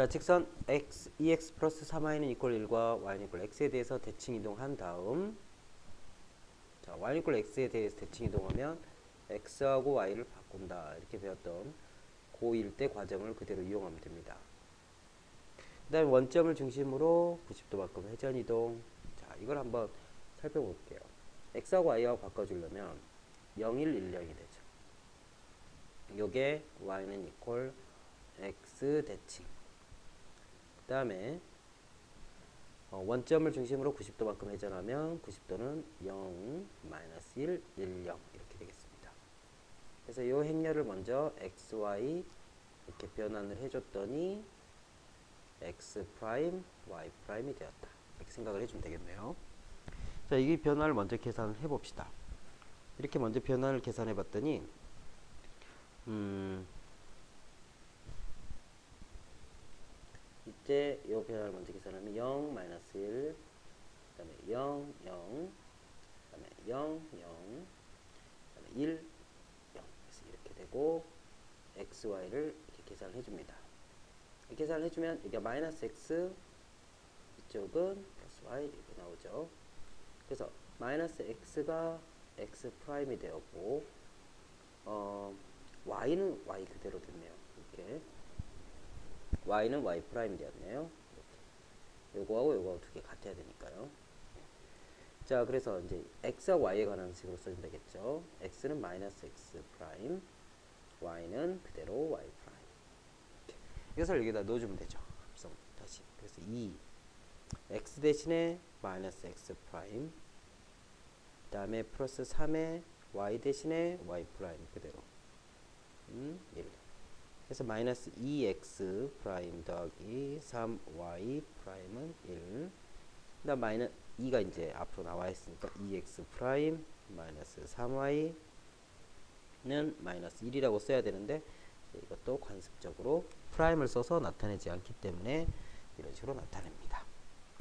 자, 직선 x, 2x 플러스 3y는 이퀄 1과 y는 이퀄 x에 대해서 대칭 이동한 다음 자, y는 이퀄 x에 대해서 대칭 이동하면 x하고 y를 바꾼다. 이렇게 배웠던 고1 때 과정을 그대로 이용하면 됩니다. 그 다음에 원점을 중심으로 90도만큼 회전 이동. 자, 이걸 한번 살펴볼게요. x하고 y하고 바꿔주려면 0, 1, 1, 0이 되죠. 요게 y는 이퀄 x 대칭. 그 다음에 어, 원점을 중심으로 90도만큼 회전하면 90도는 0, 마이너스 1, 1, 0 이렇게 되겠습니다. 그래서 이 행렬을 먼저 x, y 이렇게 변환을 해줬더니 x 프라임, y 프라임이 되었다. 이렇게 생각을 해주면 되겠네요. 자, 이 변화를 먼저 계산을 해봅시다. 이렇게 먼저 변화를 계산해 봤더니 음, 이때 이 변화를 먼저 계산하면 0, 마이너스 1, 그 다음에 0, 0, 그 다음에 0, 0, 그 다음에 1, 0. 그래서 이렇게 되고 x, y를 이렇게 계산을 해줍니다. 계산을 해주면 이게 마이너스 x, 이쪽은 플러스 y 이렇게 나오죠. 그래서 마이너스 x가 x 프라임이 되었고 어, y는 y 그대로 됐네요. 이렇게 y는 y 프라임 되었네요. 이렇게. 요거하고 요거하고 두 개 같아야 되니까요. 자, 그래서 이제 x하고 y에 관한 식으로 써주면 되겠죠. x는 마이너스 x 프라임, y는 그대로 y 프라임. 이것을 여기다 넣어주면 되죠. 합성 다시. 그래서 2 x 대신에 마이너스 x 프라임, 그 다음에 플러스 3에 y 대신에 y 프라임 그대로. 음, 1. 그래서 마이너스 2x 프라임 더하기 3y 프라임은 1. 그다음 마이너 2가 이제 앞으로 나와 있으니까 2x 프라임 마이너스 3y는 마이너스 1이라고 써야 되는데 이것도 관습적으로 프라임을 써서 나타내지 않기 때문에 이런 식으로 나타냅니다.